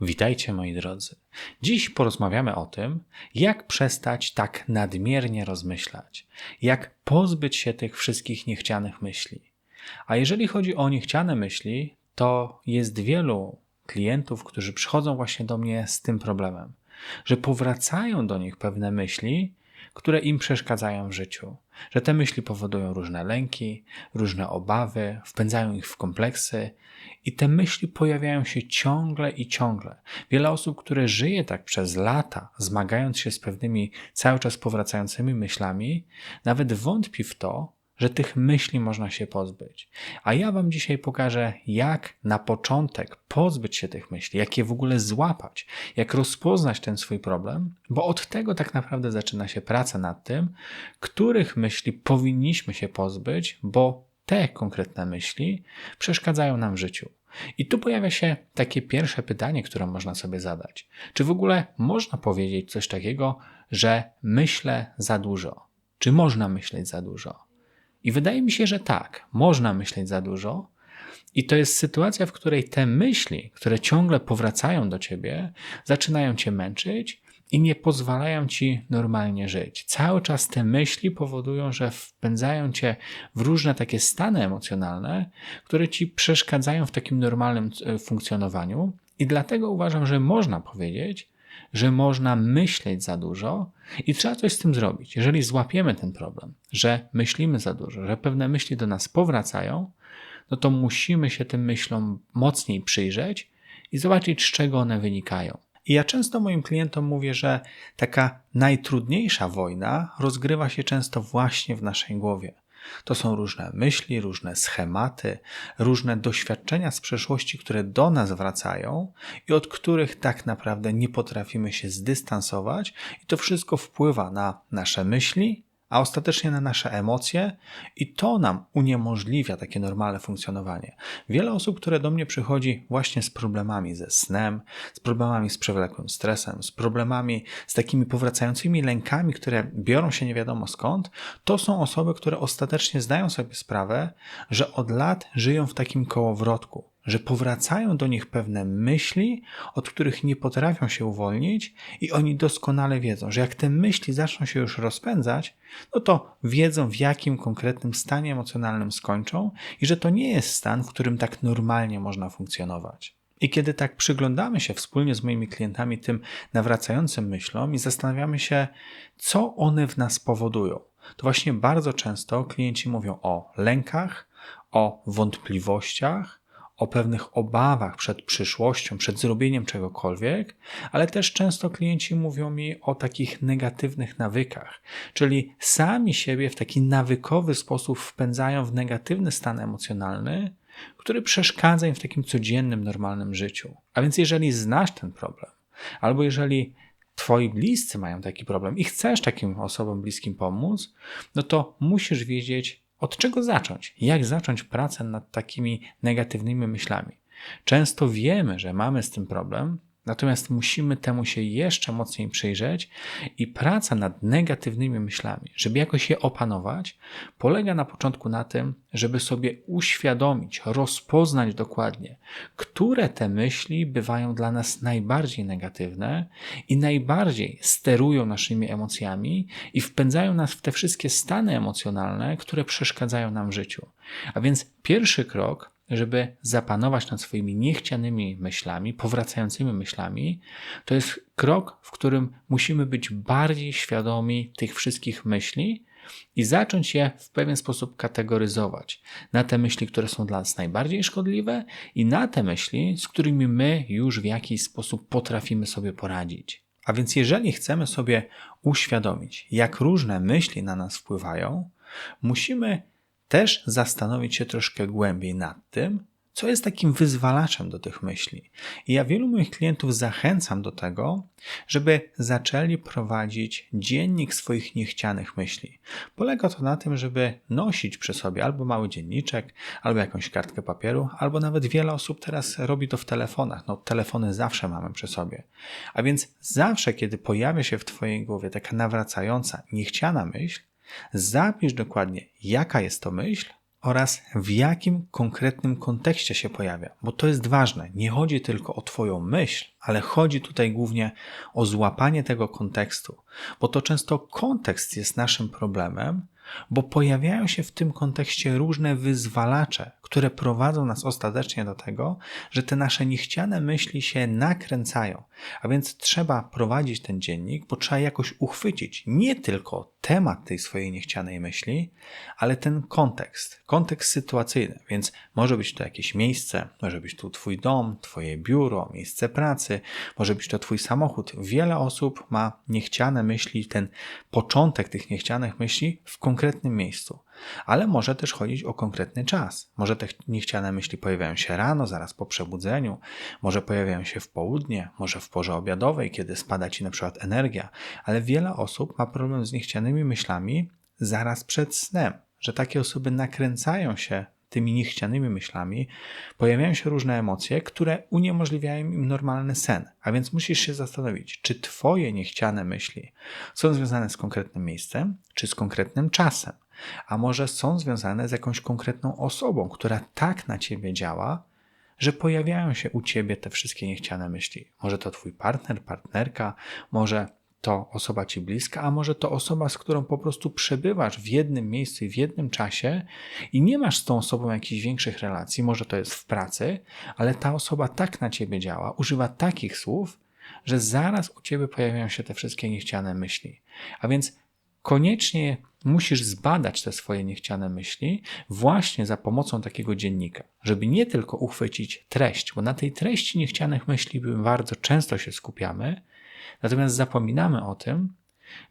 Witajcie moi drodzy. Dziś porozmawiamy o tym, jak przestać tak nadmiernie rozmyślać, jak pozbyć się tych wszystkich niechcianych myśli. A jeżeli chodzi o niechciane myśli, to jest wielu klientów, którzy przychodzą właśnie do mnie z tym problemem, że powracają do nich pewne myśli, które im przeszkadzają w życiu, że te myśli powodują różne lęki, różne obawy, wpędzają ich w kompleksy i te myśli pojawiają się ciągle i ciągle. Wiele osób, które żyje tak przez lata, zmagając się z pewnymi cały czas powracającymi myślami, nawet wątpi w to, że tych myśli można się pozbyć. A ja Wam dzisiaj pokażę, jak na początek pozbyć się tych myśli, jak je w ogóle złapać, jak rozpoznać ten swój problem, bo od tego tak naprawdę zaczyna się praca nad tym, których myśli powinniśmy się pozbyć, bo te konkretne myśli przeszkadzają nam w życiu. I tu pojawia się takie pierwsze pytanie, które można sobie zadać. Czy w ogóle można powiedzieć coś takiego, że myślę za dużo? Czy można myśleć za dużo? I wydaje mi się, że tak, można myśleć za dużo. I to jest sytuacja, w której te myśli, które ciągle powracają do ciebie, zaczynają cię męczyć i nie pozwalają ci normalnie żyć. Cały czas te myśli powodują, że wpędzają cię w różne takie stany emocjonalne, które ci przeszkadzają w takim normalnym e, funkcjonowaniu. I dlatego uważam, że można powiedzieć, że można myśleć za dużo i trzeba coś z tym zrobić. Jeżeli złapiemy ten problem, że myślimy za dużo, że pewne myśli do nas powracają, no to musimy się tym myślom mocniej przyjrzeć i zobaczyć, z czego one wynikają. I ja często moim klientom mówię, że taka najtrudniejsza wojna rozgrywa się często właśnie w naszej głowie. To są różne myśli, różne schematy, różne doświadczenia z przeszłości, które do nas wracają i od których tak naprawdę nie potrafimy się zdystansować, i to wszystko wpływa na nasze myśli, a ostatecznie na nasze emocje i to nam uniemożliwia takie normalne funkcjonowanie. Wiele osób, które do mnie przychodzi właśnie z problemami ze snem, z problemami z przewlekłym stresem, z problemami z takimi powracającymi lękami, które biorą się nie wiadomo skąd, to są osoby, które ostatecznie zdają sobie sprawę, że od lat żyją w takim kołowrotku że powracają do nich pewne myśli, od których nie potrafią się uwolnić, i oni doskonale wiedzą, że jak te myśli zaczną się już rozpędzać, no to wiedzą, w jakim konkretnym stanie emocjonalnym skończą, i że to nie jest stan, w którym tak normalnie można funkcjonować. I kiedy tak przyglądamy się wspólnie z moimi klientami tym nawracającym myślom i zastanawiamy się, co one w nas powodują, to właśnie bardzo często klienci mówią o lękach, o wątpliwościach, o pewnych obawach przed przyszłością, przed zrobieniem czegokolwiek, ale też często klienci mówią mi o takich negatywnych nawykach, czyli sami siebie w taki nawykowy sposób wpędzają w negatywny stan emocjonalny, który przeszkadza im w takim codziennym, normalnym życiu. A więc jeżeli znasz ten problem, albo jeżeli twoi bliscy mają taki problem i chcesz takim osobom bliskim pomóc, no to musisz wiedzieć, od czego zacząć? Jak zacząć pracę nad takimi negatywnymi myślami? Często wiemy, że mamy z tym problem, Natomiast musimy temu się jeszcze mocniej przyjrzeć i praca nad negatywnymi myślami, żeby jakoś je opanować, polega na początku na tym, żeby sobie uświadomić, rozpoznać dokładnie, które te myśli bywają dla nas najbardziej negatywne i najbardziej sterują naszymi emocjami i wpędzają nas w te wszystkie stany emocjonalne, które przeszkadzają nam w życiu. A więc pierwszy krok żeby zapanować nad swoimi niechcianymi myślami, powracającymi myślami, to jest krok, w którym musimy być bardziej świadomi tych wszystkich myśli i zacząć je w pewien sposób kategoryzować na te myśli, które są dla nas najbardziej szkodliwe i na te myśli, z którymi my już w jakiś sposób potrafimy sobie poradzić. A więc, jeżeli chcemy sobie uświadomić, jak różne myśli na nas wpływają, musimy też zastanowić się troszkę głębiej nad tym, co jest takim wyzwalaczem do tych myśli. I ja wielu moich klientów zachęcam do tego, żeby zaczęli prowadzić dziennik swoich niechcianych myśli. Polega to na tym, żeby nosić przy sobie albo mały dzienniczek, albo jakąś kartkę papieru, albo nawet wiele osób teraz robi to w telefonach. No, telefony zawsze mamy przy sobie. A więc zawsze, kiedy pojawia się w Twojej głowie taka nawracająca, niechciana myśl, Zapisz dokładnie, jaka jest to myśl, oraz w jakim konkretnym kontekście się pojawia, bo to jest ważne. Nie chodzi tylko o Twoją myśl, ale chodzi tutaj głównie o złapanie tego kontekstu, bo to często kontekst jest naszym problemem, bo pojawiają się w tym kontekście różne wyzwalacze, które prowadzą nas ostatecznie do tego, że te nasze niechciane myśli się nakręcają. A więc trzeba prowadzić ten dziennik, bo trzeba jakoś uchwycić nie tylko temat tej swojej niechcianej myśli, ale ten kontekst, kontekst sytuacyjny. Więc może być to jakieś miejsce, może być tu Twój dom, Twoje biuro, miejsce pracy, może być to Twój samochód. Wiele osób ma niechciane myśli, ten początek tych niechcianych myśli w konkretnym miejscu. Ale może też chodzić o konkretny czas. Może te niechciane myśli pojawiają się rano, zaraz po przebudzeniu, może pojawiają się w południe, może w porze obiadowej, kiedy spada ci na przykład energia, ale wiele osób ma problem z niechcianymi myślami zaraz przed snem, że takie osoby nakręcają się tymi niechcianymi myślami, pojawiają się różne emocje, które uniemożliwiają im normalny sen. A więc musisz się zastanowić, czy Twoje niechciane myśli są związane z konkretnym miejscem, czy z konkretnym czasem a może są związane z jakąś konkretną osobą, która tak na ciebie działa, że pojawiają się u ciebie te wszystkie niechciane myśli. Może to twój partner, partnerka, może to osoba ci bliska, a może to osoba, z którą po prostu przebywasz w jednym miejscu i w jednym czasie i nie masz z tą osobą jakichś większych relacji, może to jest w pracy, ale ta osoba tak na ciebie działa, używa takich słów, że zaraz u ciebie pojawiają się te wszystkie niechciane myśli. A więc koniecznie musisz zbadać te swoje niechciane myśli właśnie za pomocą takiego dziennika, żeby nie tylko uchwycić treść, bo na tej treści niechcianych myśli bardzo często się skupiamy, natomiast zapominamy o tym,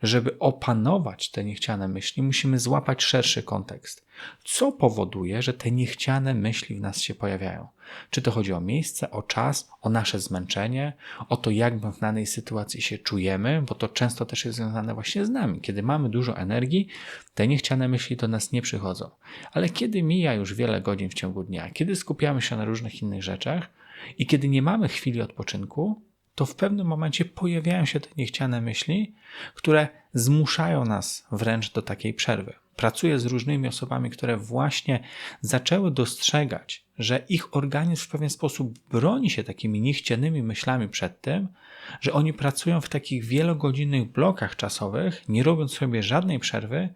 żeby opanować te niechciane myśli, musimy złapać szerszy kontekst. Co powoduje, że te niechciane myśli w nas się pojawiają? Czy to chodzi o miejsce, o czas, o nasze zmęczenie, o to, jak w danej sytuacji się czujemy, bo to często też jest związane właśnie z nami. Kiedy mamy dużo energii, te niechciane myśli do nas nie przychodzą. Ale kiedy mija już wiele godzin w ciągu dnia, kiedy skupiamy się na różnych innych rzeczach i kiedy nie mamy chwili odpoczynku, to w pewnym momencie pojawiają się te niechciane myśli, które zmuszają nas wręcz do takiej przerwy. Pracuję z różnymi osobami, które właśnie zaczęły dostrzegać, że ich organizm w pewien sposób broni się takimi niechcianymi myślami przed tym, że oni pracują w takich wielogodzinnych blokach czasowych, nie robiąc sobie żadnej przerwy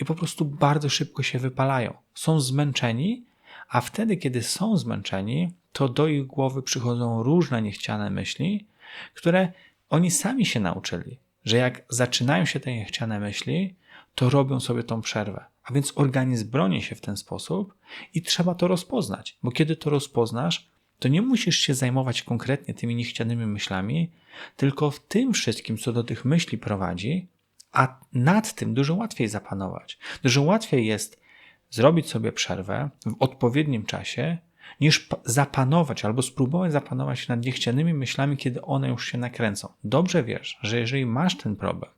i po prostu bardzo szybko się wypalają. Są zmęczeni, a wtedy, kiedy są zmęczeni, to do ich głowy przychodzą różne niechciane myśli, które oni sami się nauczyli, że jak zaczynają się te niechciane myśli, to robią sobie tą przerwę. A więc organizm broni się w ten sposób i trzeba to rozpoznać, bo kiedy to rozpoznasz, to nie musisz się zajmować konkretnie tymi niechcianymi myślami, tylko w tym wszystkim, co do tych myśli prowadzi, a nad tym dużo łatwiej zapanować. Dużo łatwiej jest zrobić sobie przerwę w odpowiednim czasie niż zapanować albo spróbować zapanować nad niechcianymi myślami, kiedy one już się nakręcą. Dobrze wiesz, że jeżeli masz ten problem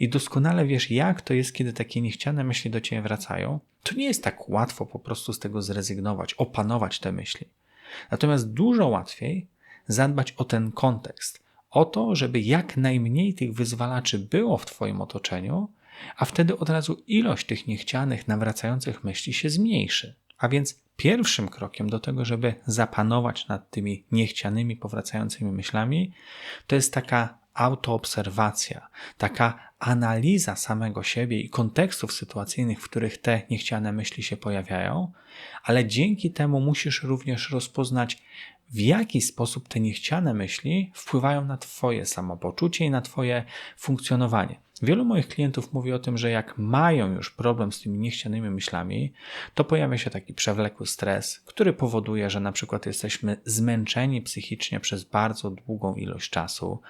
i doskonale wiesz, jak to jest, kiedy takie niechciane myśli do ciebie wracają, to nie jest tak łatwo po prostu z tego zrezygnować, opanować te myśli. Natomiast dużo łatwiej zadbać o ten kontekst, o to, żeby jak najmniej tych wyzwalaczy było w Twoim otoczeniu, a wtedy od razu ilość tych niechcianych, nawracających myśli się zmniejszy. A więc pierwszym krokiem do tego, żeby zapanować nad tymi niechcianymi, powracającymi myślami, to jest taka autoobserwacja, taka analiza samego siebie i kontekstów sytuacyjnych, w których te niechciane myśli się pojawiają, ale dzięki temu musisz również rozpoznać, w jaki sposób te niechciane myśli wpływają na Twoje samopoczucie i na Twoje funkcjonowanie. Wielu moich klientów mówi o tym, że jak mają już problem z tymi niechcianymi myślami, to pojawia się taki przewlekły stres, który powoduje, że na przykład jesteśmy zmęczeni psychicznie przez bardzo długą ilość czasu.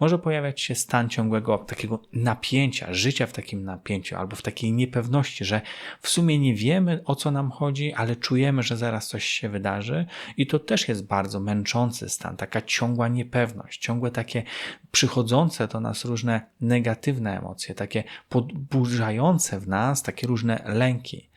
Może pojawiać się stan ciągłego takiego napięcia, życia w takim napięciu albo w takiej niepewności, że w sumie nie wiemy o co nam chodzi, ale czujemy, że zaraz coś się wydarzy i to też jest bardzo męczący stan, taka ciągła niepewność, ciągłe takie przychodzące do nas różne negatywne emocje, takie podburzające w nas takie różne lęki,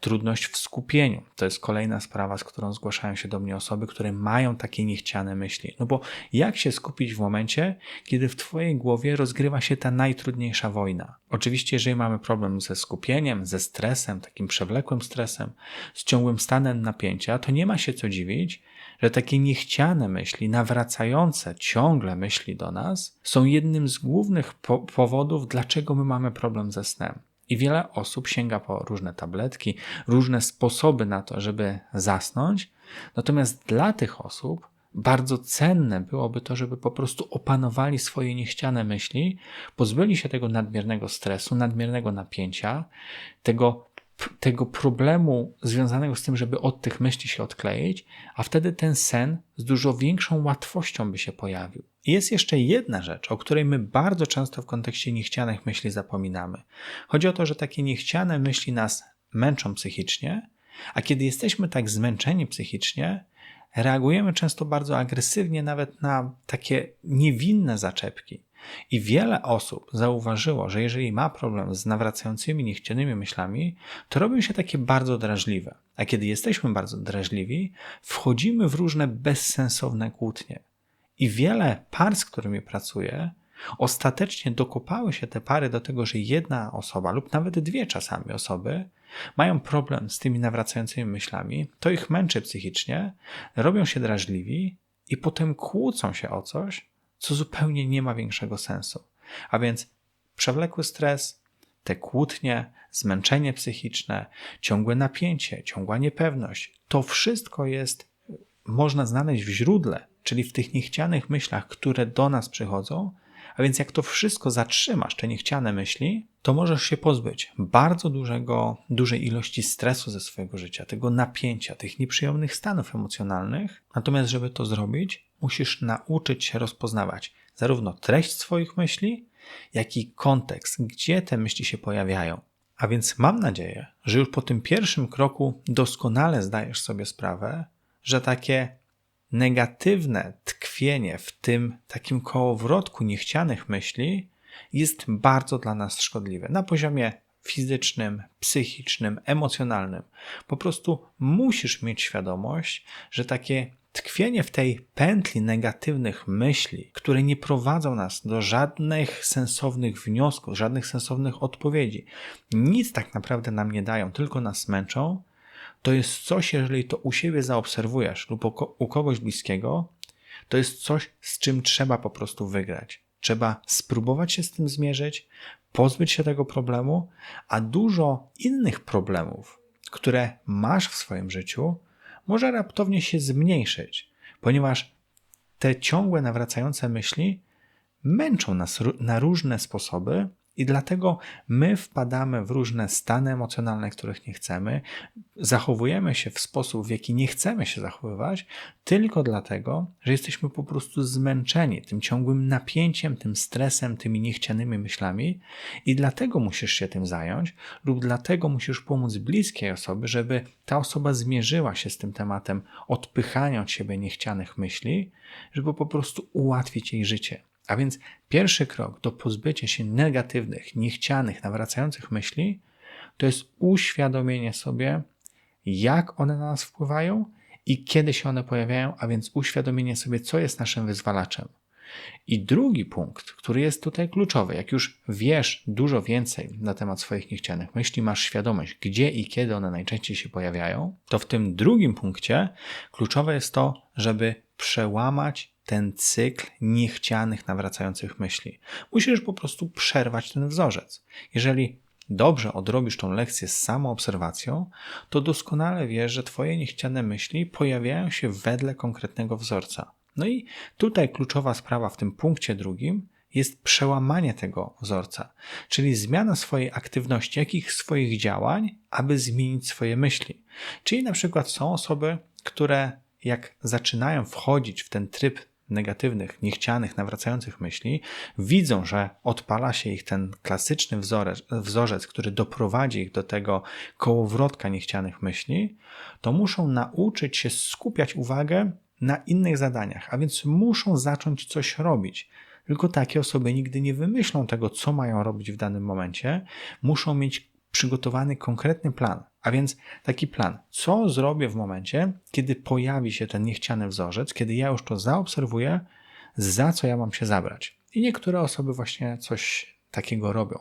trudność w skupieniu. To jest kolejna sprawa, z którą zgłaszają się do mnie osoby, które mają takie niechciane myśli. No bo jak się skupić w momencie, kiedy w Twojej głowie rozgrywa się ta najtrudniejsza wojna? Oczywiście, jeżeli mamy problem ze skupieniem, ze stresem, takim przewlekłym stresem, z ciągłym stanem napięcia, to nie ma się co dziwić, że takie niechciane myśli, nawracające ciągle myśli do nas, są jednym z głównych po powodów, dlaczego my mamy problem ze snem. I wiele osób sięga po różne tabletki, różne sposoby na to, żeby zasnąć. Natomiast dla tych osób bardzo cenne byłoby to, żeby po prostu opanowali swoje niechciane myśli, pozbyli się tego nadmiernego stresu, nadmiernego napięcia, tego tego problemu związanego z tym, żeby od tych myśli się odkleić, a wtedy ten sen z dużo większą łatwością by się pojawił. I jest jeszcze jedna rzecz, o której my bardzo często w kontekście niechcianych myśli zapominamy. Chodzi o to, że takie niechciane myśli nas męczą psychicznie, a kiedy jesteśmy tak zmęczeni psychicznie, reagujemy często bardzo agresywnie nawet na takie niewinne zaczepki. I wiele osób zauważyło, że jeżeli ma problem z nawracającymi niechcianymi myślami, to robią się takie bardzo drażliwe. A kiedy jesteśmy bardzo drażliwi, wchodzimy w różne bezsensowne kłótnie. I wiele par, z którymi pracuję, ostatecznie dokopały się te pary do tego, że jedna osoba lub nawet dwie czasami osoby mają problem z tymi nawracającymi myślami, to ich męczy psychicznie, robią się drażliwi i potem kłócą się o coś, co zupełnie nie ma większego sensu. A więc przewlekły stres, te kłótnie, zmęczenie psychiczne, ciągłe napięcie, ciągła niepewność to wszystko jest, można znaleźć w źródle, czyli w tych niechcianych myślach, które do nas przychodzą. A więc jak to wszystko zatrzymasz, te niechciane myśli, to możesz się pozbyć bardzo dużego, dużej ilości stresu ze swojego życia, tego napięcia, tych nieprzyjemnych stanów emocjonalnych. Natomiast, żeby to zrobić, musisz nauczyć się rozpoznawać zarówno treść swoich myśli, jak i kontekst, gdzie te myśli się pojawiają. A więc mam nadzieję, że już po tym pierwszym kroku doskonale zdajesz sobie sprawę, że takie negatywne tkwienie w tym takim kołowrotku niechcianych myśli jest bardzo dla nas szkodliwe na poziomie fizycznym, psychicznym, emocjonalnym. Po prostu musisz mieć świadomość, że takie tkwienie w tej pętli negatywnych myśli, które nie prowadzą nas do żadnych sensownych wniosków, żadnych sensownych odpowiedzi, nic tak naprawdę nam nie dają, tylko nas męczą, to jest coś, jeżeli to u siebie zaobserwujesz lub u kogoś bliskiego, to jest coś, z czym trzeba po prostu wygrać. Trzeba spróbować się z tym zmierzyć, pozbyć się tego problemu, a dużo innych problemów, które masz w swoim życiu, może raptownie się zmniejszyć, ponieważ te ciągłe nawracające myśli męczą nas na różne sposoby i dlatego my wpadamy w różne stany emocjonalne, których nie chcemy, zachowujemy się w sposób, w jaki nie chcemy się zachowywać, tylko dlatego, że jesteśmy po prostu zmęczeni tym ciągłym napięciem, tym stresem, tymi niechcianymi myślami i dlatego musisz się tym zająć, lub dlatego musisz pomóc bliskiej osoby, żeby ta osoba zmierzyła się z tym tematem odpychania od siebie niechcianych myśli, żeby po prostu ułatwić jej życie. A więc pierwszy krok do pozbycia się negatywnych, niechcianych, nawracających myśli to jest uświadomienie sobie, jak one na nas wpływają i kiedy się one pojawiają, a więc uświadomienie sobie, co jest naszym wyzwalaczem. I drugi punkt, który jest tutaj kluczowy, jak już wiesz dużo więcej na temat swoich niechcianych myśli, masz świadomość, gdzie i kiedy one najczęściej się pojawiają, to w tym drugim punkcie kluczowe jest to, żeby przełamać ten cykl niechcianych, nawracających myśli. Musisz po prostu przerwać ten wzorzec. Jeżeli dobrze odrobisz tą lekcję z samoobserwacją, to doskonale wiesz, że Twoje niechciane myśli pojawiają się wedle konkretnego wzorca. No i tutaj kluczowa sprawa w tym punkcie drugim jest przełamanie tego wzorca, czyli zmiana swojej aktywności, jakich swoich działań, aby zmienić swoje myśli. Czyli na przykład są osoby, które jak zaczynają wchodzić w ten tryb negatywnych, niechcianych, nawracających myśli, widzą, że odpala się ich ten klasyczny wzorzec, wzorzec, który doprowadzi ich do tego kołowrotka niechcianych myśli, to muszą nauczyć się skupiać uwagę na innych zadaniach, a więc muszą zacząć coś robić. Tylko takie osoby nigdy nie wymyślą tego, co mają robić w danym momencie. Muszą mieć przygotowany konkretny plan. A więc taki plan, co zrobię w momencie, kiedy pojawi się ten niechciany wzorzec, kiedy ja już to zaobserwuję, za co ja mam się zabrać. I niektóre osoby właśnie coś takiego robią.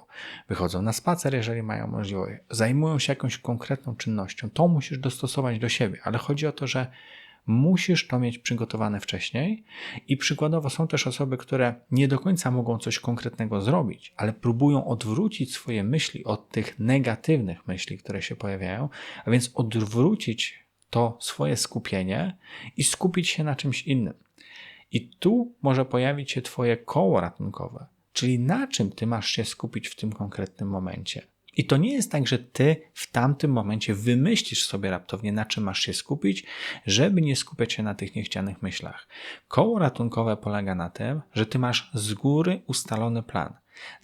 Wychodzą na spacer, jeżeli mają możliwość, zajmują się jakąś konkretną czynnością. To musisz dostosować do siebie, ale chodzi o to, że musisz to mieć przygotowane wcześniej. I przykładowo są też osoby, które nie do końca mogą coś konkretnego zrobić, ale próbują odwrócić swoje myśli od tych negatywnych myśli, które się pojawiają, a więc odwrócić to swoje skupienie i skupić się na czymś innym. I tu może pojawić się Twoje koło ratunkowe, czyli na czym Ty masz się skupić w tym konkretnym momencie. I to nie jest tak, że ty w tamtym momencie wymyślisz sobie raptownie, na czym masz się skupić, żeby nie skupiać się na tych niechcianych myślach. Koło ratunkowe polega na tym, że ty masz z góry ustalony plan,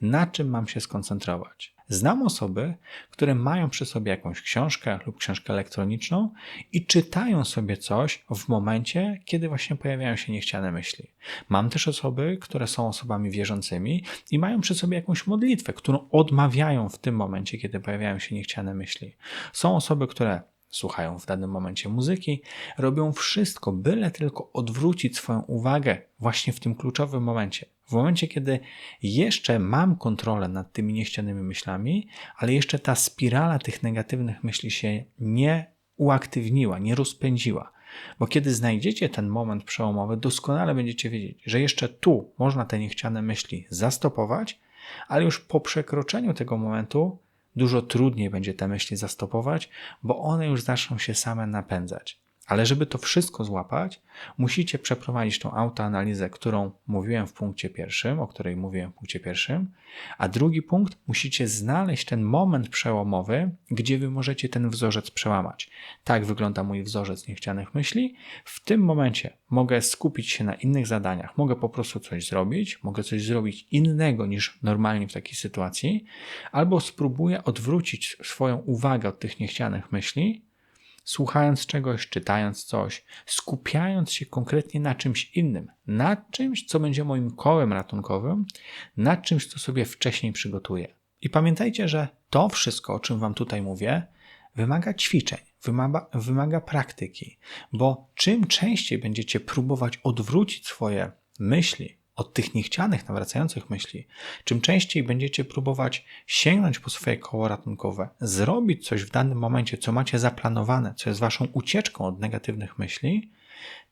na czym mam się skoncentrować. Znam osoby, które mają przy sobie jakąś książkę lub książkę elektroniczną i czytają sobie coś w momencie, kiedy właśnie pojawiają się niechciane myśli. Mam też osoby, które są osobami wierzącymi i mają przy sobie jakąś modlitwę, którą odmawiają w tym momencie, kiedy pojawiają się niechciane myśli. Są osoby, które słuchają w danym momencie muzyki, robią wszystko, byle tylko odwrócić swoją uwagę właśnie w tym kluczowym momencie. W momencie, kiedy jeszcze mam kontrolę nad tymi niechcianymi myślami, ale jeszcze ta spirala tych negatywnych myśli się nie uaktywniła, nie rozpędziła. Bo kiedy znajdziecie ten moment przełomowy, doskonale będziecie wiedzieć, że jeszcze tu można te niechciane myśli zastopować, ale już po przekroczeniu tego momentu dużo trudniej będzie te myśli zastopować, bo one już zaczną się same napędzać. Ale żeby to wszystko złapać, musicie przeprowadzić tą autoanalizę, którą mówiłem w punkcie pierwszym, o której mówiłem w punkcie pierwszym, a drugi punkt, musicie znaleźć ten moment przełomowy, gdzie wy możecie ten wzorzec przełamać. Tak wygląda mój wzorzec niechcianych myśli. W tym momencie mogę skupić się na innych zadaniach, mogę po prostu coś zrobić, mogę coś zrobić innego niż normalnie w takiej sytuacji, albo spróbuję odwrócić swoją uwagę od tych niechcianych myśli słuchając czegoś, czytając coś, skupiając się konkretnie na czymś innym, na czymś, co będzie moim kołem ratunkowym, na czymś, co sobie wcześniej przygotuję. I pamiętajcie, że to wszystko, o czym Wam tutaj mówię, wymaga ćwiczeń, wymaga, wymaga praktyki, bo czym częściej będziecie próbować odwrócić swoje myśli od tych niechcianych, nawracających myśli, czym częściej będziecie próbować sięgnąć po swoje koło ratunkowe, zrobić coś w danym momencie, co macie zaplanowane, co jest waszą ucieczką od negatywnych myśli,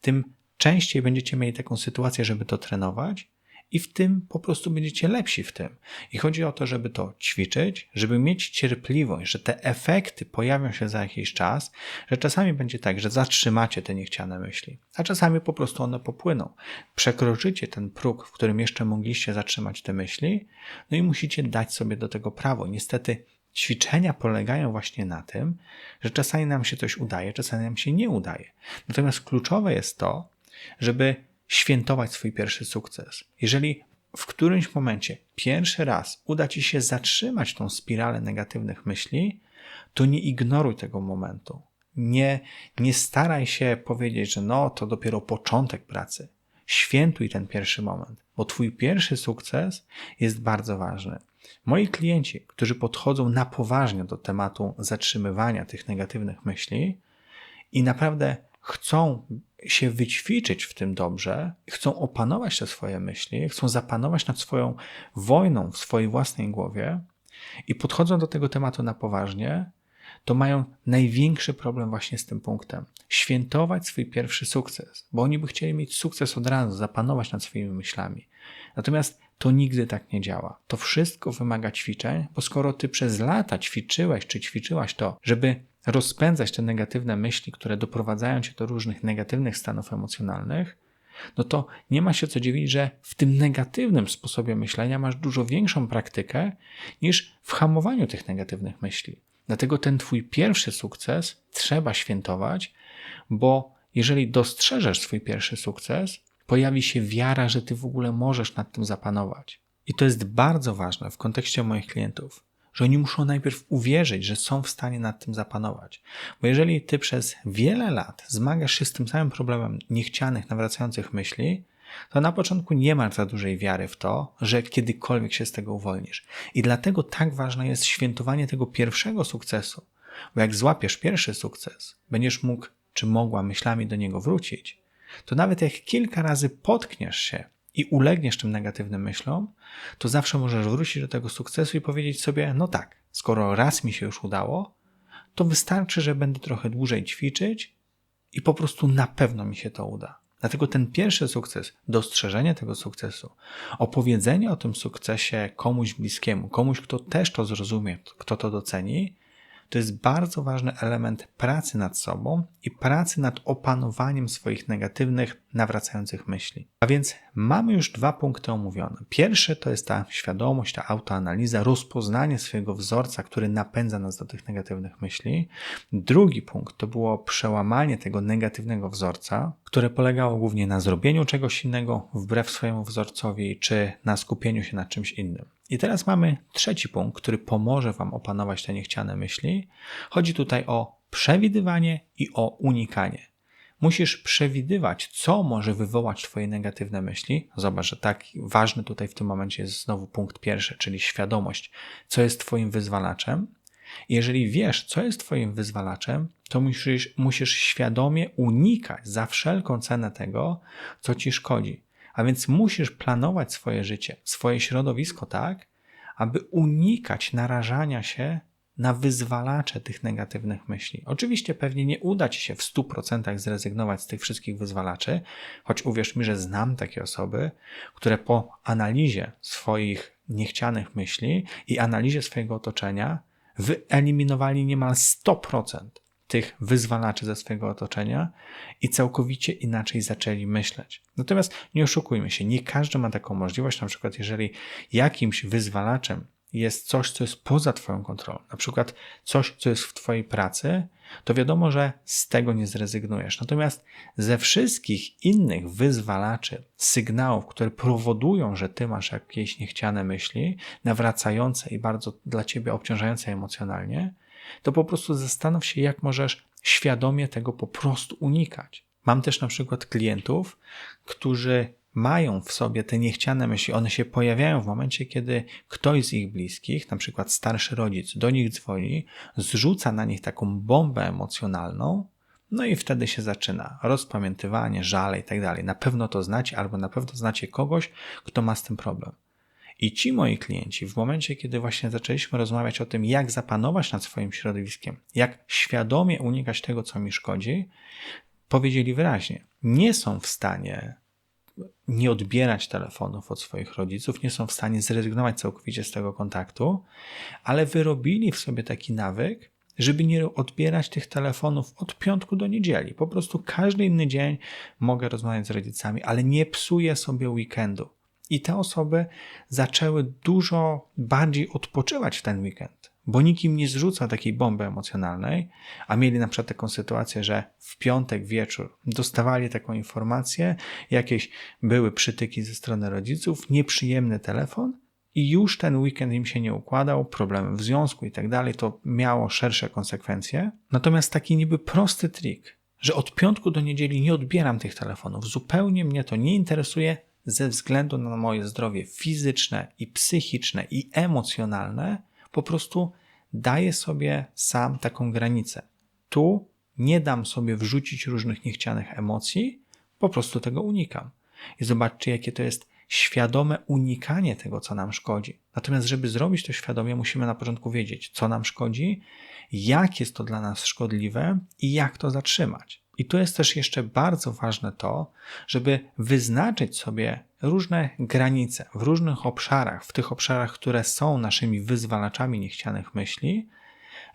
tym częściej będziecie mieli taką sytuację, żeby to trenować i w tym po prostu będziecie lepsi w tym. I chodzi o to, żeby to ćwiczyć, żeby mieć cierpliwość, że te efekty pojawią się za jakiś czas, że czasami będzie tak, że zatrzymacie te niechciane myśli, a czasami po prostu one popłyną. Przekroczycie ten próg, w którym jeszcze mogliście zatrzymać te myśli, no i musicie dać sobie do tego prawo. Niestety ćwiczenia polegają właśnie na tym, że czasami nam się coś udaje, czasami nam się nie udaje. Natomiast kluczowe jest to, żeby świętować swój pierwszy sukces. Jeżeli w którymś momencie pierwszy raz uda ci się zatrzymać tą spiralę negatywnych myśli, to nie ignoruj tego momentu. Nie, nie staraj się powiedzieć, że no to dopiero początek pracy. Świętuj ten pierwszy moment, bo twój pierwszy sukces jest bardzo ważny. Moi klienci, którzy podchodzą na poważnie do tematu zatrzymywania tych negatywnych myśli i naprawdę chcą się wyćwiczyć w tym dobrze, chcą opanować te swoje myśli, chcą zapanować nad swoją wojną w swojej własnej głowie i podchodzą do tego tematu na poważnie, to mają największy problem właśnie z tym punktem. Świętować swój pierwszy sukces, bo oni by chcieli mieć sukces od razu, zapanować nad swoimi myślami. Natomiast to nigdy tak nie działa. To wszystko wymaga ćwiczeń, bo skoro ty przez lata ćwiczyłeś czy ćwiczyłaś to, żeby rozpędzać te negatywne myśli, które doprowadzają cię do różnych negatywnych stanów emocjonalnych, no to nie ma się co dziwić, że w tym negatywnym sposobie myślenia masz dużo większą praktykę niż w hamowaniu tych negatywnych myśli. Dlatego ten twój pierwszy sukces trzeba świętować, bo jeżeli dostrzeżesz swój pierwszy sukces, pojawi się wiara, że ty w ogóle możesz nad tym zapanować. I to jest bardzo ważne w kontekście moich klientów że oni muszą najpierw uwierzyć, że są w stanie nad tym zapanować. Bo jeżeli ty przez wiele lat zmagasz się z tym samym problemem niechcianych, nawracających myśli, to na początku nie masz za dużej wiary w to, że kiedykolwiek się z tego uwolnisz. I dlatego tak ważne jest świętowanie tego pierwszego sukcesu. Bo jak złapiesz pierwszy sukces, będziesz mógł czy mogła myślami do niego wrócić, to nawet jak kilka razy potkniesz się i ulegniesz tym negatywnym myślom, to zawsze możesz wrócić do tego sukcesu i powiedzieć sobie: No tak, skoro raz mi się już udało, to wystarczy, że będę trochę dłużej ćwiczyć i po prostu na pewno mi się to uda. Dlatego ten pierwszy sukces, dostrzeżenie tego sukcesu, opowiedzenie o tym sukcesie komuś bliskiemu, komuś, kto też to zrozumie, kto to doceni, to jest bardzo ważny element pracy nad sobą i pracy nad opanowaniem swoich negatywnych, nawracających myśli. A więc mamy już dwa punkty omówione. Pierwszy to jest ta świadomość, ta autoanaliza, rozpoznanie swojego wzorca, który napędza nas do tych negatywnych myśli. Drugi punkt to było przełamanie tego negatywnego wzorca, które polegało głównie na zrobieniu czegoś innego wbrew swojemu wzorcowi, czy na skupieniu się na czymś innym. I teraz mamy trzeci punkt, który pomoże Wam opanować te niechciane myśli. Chodzi tutaj o przewidywanie i o unikanie. Musisz przewidywać, co może wywołać Twoje negatywne myśli. Zobacz, że tak ważny tutaj w tym momencie jest znowu punkt pierwszy, czyli świadomość, co jest Twoim wyzwalaczem. Jeżeli wiesz, co jest Twoim wyzwalaczem, to musisz, musisz świadomie unikać za wszelką cenę tego, co Ci szkodzi. A więc musisz planować swoje życie, swoje środowisko tak, aby unikać narażania się na wyzwalacze tych negatywnych myśli. Oczywiście pewnie nie uda Ci się w 100% zrezygnować z tych wszystkich wyzwalaczy, choć uwierz mi, że znam takie osoby, które po analizie swoich niechcianych myśli i analizie swojego otoczenia wyeliminowali niemal 100% tych wyzwalaczy ze swojego otoczenia i całkowicie inaczej zaczęli myśleć. Natomiast nie oszukujmy się, nie każdy ma taką możliwość. Na przykład, jeżeli jakimś wyzwalaczem jest coś, co jest poza Twoją kontrolą, na przykład coś, co jest w Twojej pracy, to wiadomo, że z tego nie zrezygnujesz. Natomiast ze wszystkich innych wyzwalaczy, sygnałów, które powodują, że Ty masz jakieś niechciane myśli, nawracające i bardzo dla Ciebie obciążające emocjonalnie, to po prostu zastanów się, jak możesz świadomie tego po prostu unikać. Mam też na przykład klientów, którzy mają w sobie te niechciane myśli, one się pojawiają w momencie, kiedy ktoś z ich bliskich, na przykład starszy rodzic, do nich dzwoni, zrzuca na nich taką bombę emocjonalną, no i wtedy się zaczyna rozpamiętywanie, żale i tak dalej. Na pewno to znacie, albo na pewno znacie kogoś, kto ma z tym problem. I ci moi klienci, w momencie, kiedy właśnie zaczęliśmy rozmawiać o tym, jak zapanować nad swoim środowiskiem, jak świadomie unikać tego, co mi szkodzi, powiedzieli wyraźnie, nie są w stanie nie odbierać telefonów od swoich rodziców, nie są w stanie zrezygnować całkowicie z tego kontaktu, ale wyrobili w sobie taki nawyk, żeby nie odbierać tych telefonów od piątku do niedzieli. Po prostu każdy inny dzień mogę rozmawiać z rodzicami, ale nie psuję sobie weekendu. I te osoby zaczęły dużo bardziej odpoczywać w ten weekend, bo nikim nie zrzuca takiej bomby emocjonalnej, a mieli na przykład taką sytuację, że w piątek wieczór dostawali taką informację, jakieś były przytyki ze strony rodziców, nieprzyjemny telefon i już ten weekend im się nie układał, problemy w związku i tak dalej, to miało szersze konsekwencje. Natomiast taki niby prosty trik, że od piątku do niedzieli nie odbieram tych telefonów, zupełnie mnie to nie interesuje, ze względu na moje zdrowie fizyczne i psychiczne i emocjonalne, po prostu daję sobie sam taką granicę. Tu nie dam sobie wrzucić różnych niechcianych emocji, po prostu tego unikam. I zobaczcie, jakie to jest świadome unikanie tego, co nam szkodzi. Natomiast, żeby zrobić to świadomie, musimy na początku wiedzieć, co nam szkodzi, jak jest to dla nas szkodliwe i jak to zatrzymać. I tu jest też jeszcze bardzo ważne to, żeby wyznaczyć sobie różne granice w różnych obszarach, w tych obszarach, które są naszymi wyzwalaczami niechcianych myśli,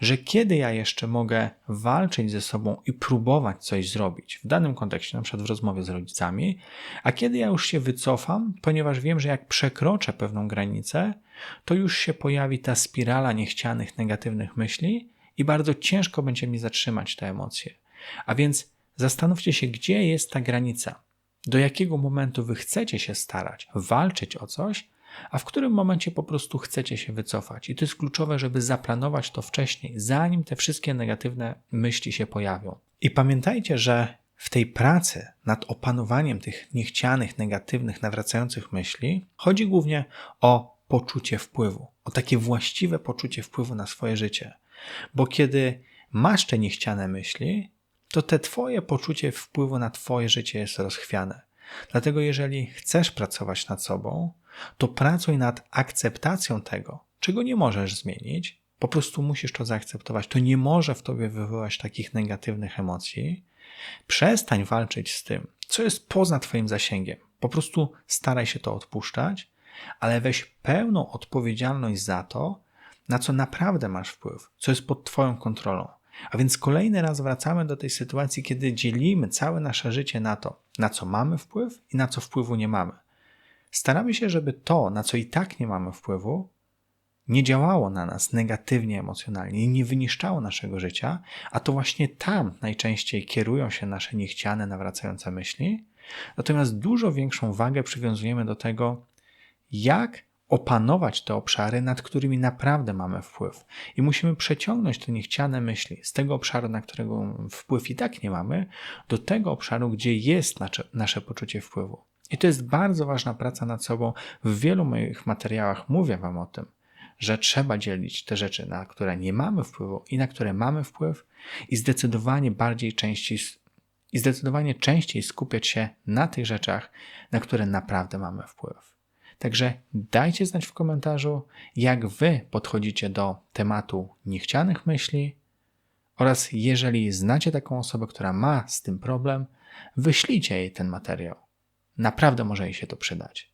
że kiedy ja jeszcze mogę walczyć ze sobą i próbować coś zrobić w danym kontekście, na przykład w rozmowie z rodzicami, a kiedy ja już się wycofam, ponieważ wiem, że jak przekroczę pewną granicę, to już się pojawi ta spirala niechcianych, negatywnych myśli i bardzo ciężko będzie mi zatrzymać te emocje. A więc Zastanówcie się, gdzie jest ta granica. Do jakiego momentu wy chcecie się starać, walczyć o coś, a w którym momencie po prostu chcecie się wycofać. I to jest kluczowe, żeby zaplanować to wcześniej, zanim te wszystkie negatywne myśli się pojawią. I pamiętajcie, że w tej pracy nad opanowaniem tych niechcianych, negatywnych, nawracających myśli chodzi głównie o poczucie wpływu, o takie właściwe poczucie wpływu na swoje życie. Bo kiedy masz te niechciane myśli, to te Twoje poczucie wpływu na Twoje życie jest rozchwiane. Dlatego, jeżeli chcesz pracować nad sobą, to pracuj nad akceptacją tego, czego nie możesz zmienić. Po prostu musisz to zaakceptować. To nie może w tobie wywołać takich negatywnych emocji. Przestań walczyć z tym, co jest poza Twoim zasięgiem. Po prostu staraj się to odpuszczać, ale weź pełną odpowiedzialność za to, na co naprawdę masz wpływ, co jest pod Twoją kontrolą. A więc kolejny raz wracamy do tej sytuacji, kiedy dzielimy całe nasze życie na to, na co mamy wpływ i na co wpływu nie mamy. Staramy się, żeby to, na co i tak nie mamy wpływu, nie działało na nas negatywnie emocjonalnie i nie wyniszczało naszego życia, a to właśnie tam najczęściej kierują się nasze niechciane, nawracające myśli. Natomiast dużo większą wagę przywiązujemy do tego, jak opanować te obszary, nad którymi naprawdę mamy wpływ. I musimy przeciągnąć te niechciane myśli z tego obszaru, na którego wpływ i tak nie mamy, do tego obszaru, gdzie jest nasze, nasze poczucie wpływu. I to jest bardzo ważna praca nad sobą. W wielu moich materiałach mówię Wam o tym, że trzeba dzielić te rzeczy, na które nie mamy wpływu i na które mamy wpływ, i zdecydowanie bardziej częściej i zdecydowanie częściej skupiać się na tych rzeczach, na które naprawdę mamy wpływ. Także dajcie znać w komentarzu, jak Wy podchodzicie do tematu niechcianych myśli oraz jeżeli znacie taką osobę, która ma z tym problem, wyślijcie jej ten materiał. Naprawdę może jej się to przydać.